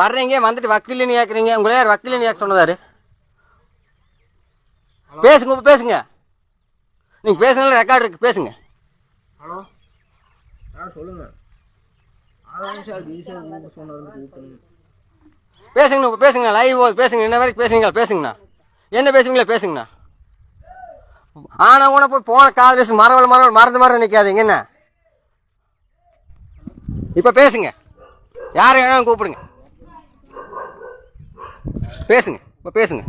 வர்றீங்க வந்துட்டு வக்கீல்னு கேட்குறீங்க உங்களை யார் வக்கீல்னு கேட்க சொன்னதாரு? பேசுங்க இப்ப பேசுங்க. நீங்கள் பேசுனால ரெக்கார்டு இருக்கு. பேசுங்க. ஹலோ? சொல்லுங்க. பேசுங்கண்ணா இப்போ பேசுங்க லைவ் பேசுங்க. என்ன வரைக்கும் பேசுங்க பேசுங்கண்ணா. என்ன பேசுவீங்களா பேசுங்கண்ணா. ஆனால் கூட போய் போன காதல் மரவல் மரவல் மறந்து மறந்து நிற்காதீங்க என்ன? இப்போ பேசுங்க. யாரை வேணாலும் கூப்பிடுங்க. பேசுங்க இப்போ பேசுங்க.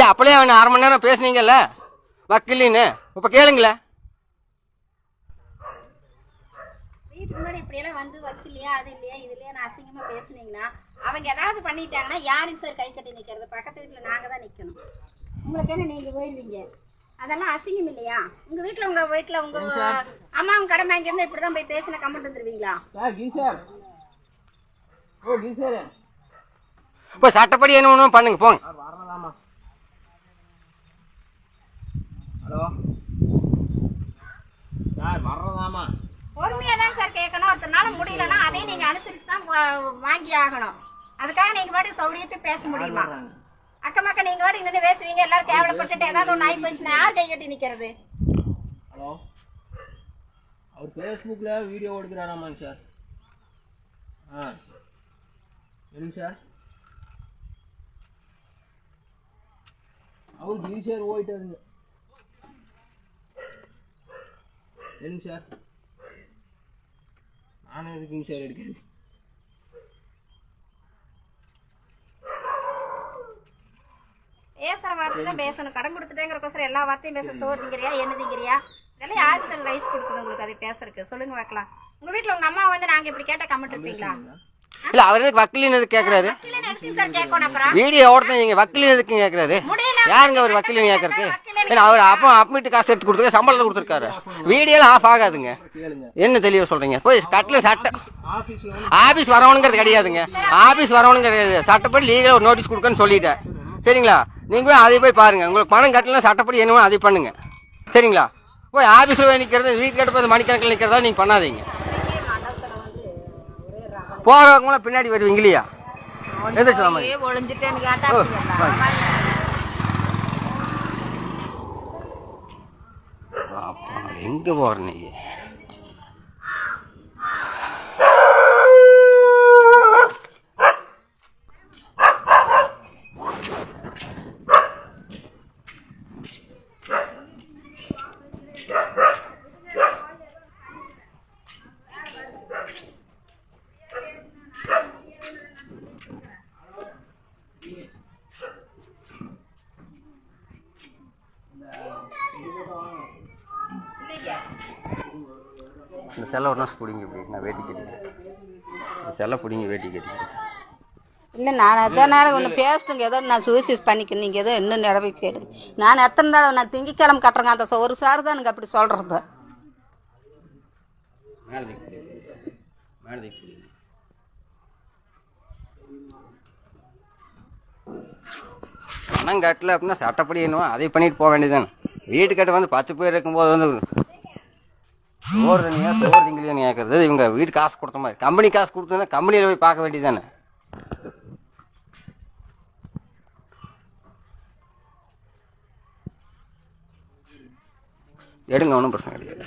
ஏன் அப்படியே அவன் அரை மணி நேரம் பேசுனீங்கல்ல? வக்கீலின்னு இப்போ கேளுங்களேன் வீட்டுக்கு முன்னாடி இப்படியெல்லாம் வந்து வக்கீலையா அது இல்லையா இது இல்லையா நான் அசிங்கமா பேசுனீங்கன்னா அவங்க ஏதாவது பண்ணிட்டாங்கன்னா யாருக்கு சார் கை கட்டி நிக்கிறது? பக்கத்து வீட்டுல நாங்க தான் நிக்கணும். உங்களுக்கு என்ன நீங்க போயிடுவீங்க? அதெல்லாம் அசிங்கம் இல்லையா? உங்க வீட்டுல உங்க வீட்டுல உங்க அம்மா அவங்க கடமை இங்க இருந்து இப்படிதான் போய் பேசின கமெண்ட் வந்துருவீங்களா இப்போ சட்டப்படி என்ன ஒன்றும் பண்ணுங்க போங்க. ஹலோ? சார் வர்றதாமா பொறுமையா தான் சார் கேட்கணும் ஒருத்தனால முடியலன்னா அதையும் நீங்க அனுசரிச்சு தான் வாங்கி ஆகணும். அதுக்காக நீங்க பாட்டு சௌரியத்தை பேச முடியுமா? அக்கம் பக்கம் நீங்க பாட்டு நின்று பேசுவீங்க எல்லாரும் கேவலப்பட்டுட்டு ஏதாவது ஒன்று ஆகி போச்சுன்னா யார் கை கட்டி நிக்கிறது? ஹலோ? அவர் ஃபேஸ்புக்கில் வீடியோ எடுக்கிறாராமாங்க சார். ஆ. என்னங்க சார்? அவர் ஈஸியாக போயிட்டாருங்க என்னங்க சார்? நானும் எதுக்குங்க சார் எடுக்கிறேன் பேசுற வார்த்தை தான் பேசணும். கடன் கொடுத்துட்டேங்கிறக்கோசரம் எல்லா வார்த்தையும் பேச சோறு திங்கிறியா என்ன திங்கிறியா? இதெல்லாம் யாருக்கு சார் ரைஸ் கொடுக்குது உங்களுக்கு அதை பேசுறதுக்கு? சொல்லுங்க பார்க்கலாம். உங்க வீட்ல உங்க அம்மா வந்து நாங்க இப்படி கேட்டா கமெண்ட் இருப்பீங்களா இல்லை அவர் எதுக்கு கேட்கணும் அப்புறம்? வீடியோ ஓடுறது நீங்கள் வக்கீல் எதுக்கு முடியல யாருங்க அவர் வக்கீல் கேட்கறது ஏன்னா அவர் அப்போ அப்மிட்டு காசு எடுத்து கொடுத்துருக்காரு சம்பளத்தை கொடுத்துருக்காரு. வீடியோலாம் ஆஃப் ஆகாதுங்க. என்ன தெளிவாக சொல்கிறீங்க போய் கட்டில் சட்ட ஆஃபீஸில் ஆபீஸ் வரவனுங்கிறது கிடையாதுங்க. ஆபீஸ் வரவனுங்க கிடையாது. சட்டப்படி லீகலாக ஒரு நோட்டீஸ் கொடுக்கன்னு சொல்லிட்டேன். சரிங்களா? நீங்கள் போய் அதை போய் பாருங்க. உங்களுக்கு பணம் கட்டலாம் சட்டப்படி என்னவோ அதை பண்ணுங்க. சரிங்களா? போய் ஆபீஸில் போய் நிற்கிறது வீட்டு கட்டு போய் மணிக்கணக்கில் நிற்கிறதா நீங்கள் பண்ணாதீங்க. போகிறவங்களாம் பின்னாடி வருவீங்க இல்லையா கேட்டா எங்க போற நீ? இந்த செல்லை நாள் பிடிங்க இப்படி நான் வேட்டி கட்டிக்கிறேன். இந்த செல்லை பிடிங்க வேட்டி கட்டிக்கிறேன். இல்லை நான் நேரம் ஒன்று பேசிட்டுங்க. ஏதோ நான் சூசைஸ் பண்ணிக்கணும் நீங்கள் ஏதோ இன்னும் நடவடிக்கை எடுங்க நான் எத்தனை தடவை நான் திங்கக்கிழமை கட்டுறேங்க. அந்த ஒரு சார் தான் எனக்கு அப்படி சொல்கிறது பணம் கட்டல அப்படின்னா சட்டப்படி என்னவோ? அதை பண்ணிட்டு போக வேண்டியதானே வீட்டு கட்ட வந்து பத்து பேர் இருக்கும்போது வந்து சோறு தண்ணியா சோறு திங்கலையான்னு கேட்கறது இவங்க வீட்டு காசு கொடுத்த மாதிரி. கம்பெனி காசு கொடுத்தோன்னா கம்பெனியில் போய் பார்க்க வேண்டியதானே எடுங்க ஒன்றும் பிரச்சனை கிடையாது.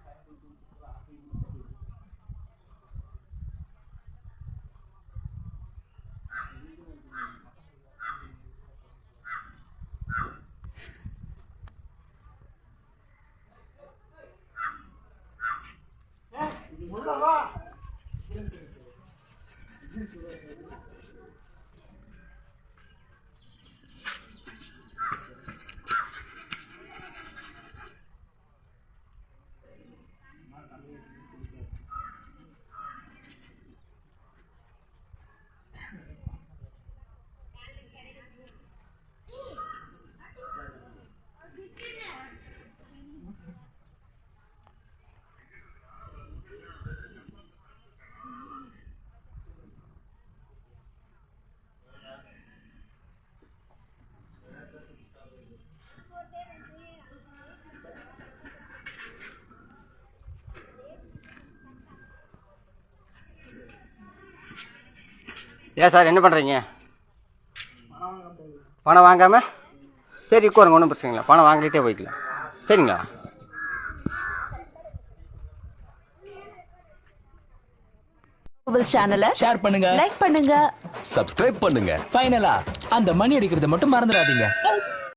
ஏன் சார் என்ன பண்ணுறீங்க பணம் வாங்காமல் சரி உட்காருங்க ஒன்றும் பிரச்சனை இல்லை. பணம் வாங்கிட்டே போய்க்கலாம். சரிங்களா? சேனலை ஷேர் பண்ணுங்க. லைக் பண்ணுங்க. சப்ஸ்கிரைப் பண்ணுங்க. ஃபைனலா அந்த மணி அடிக்கிறத மட்டும் மறந்துடாதீங்க.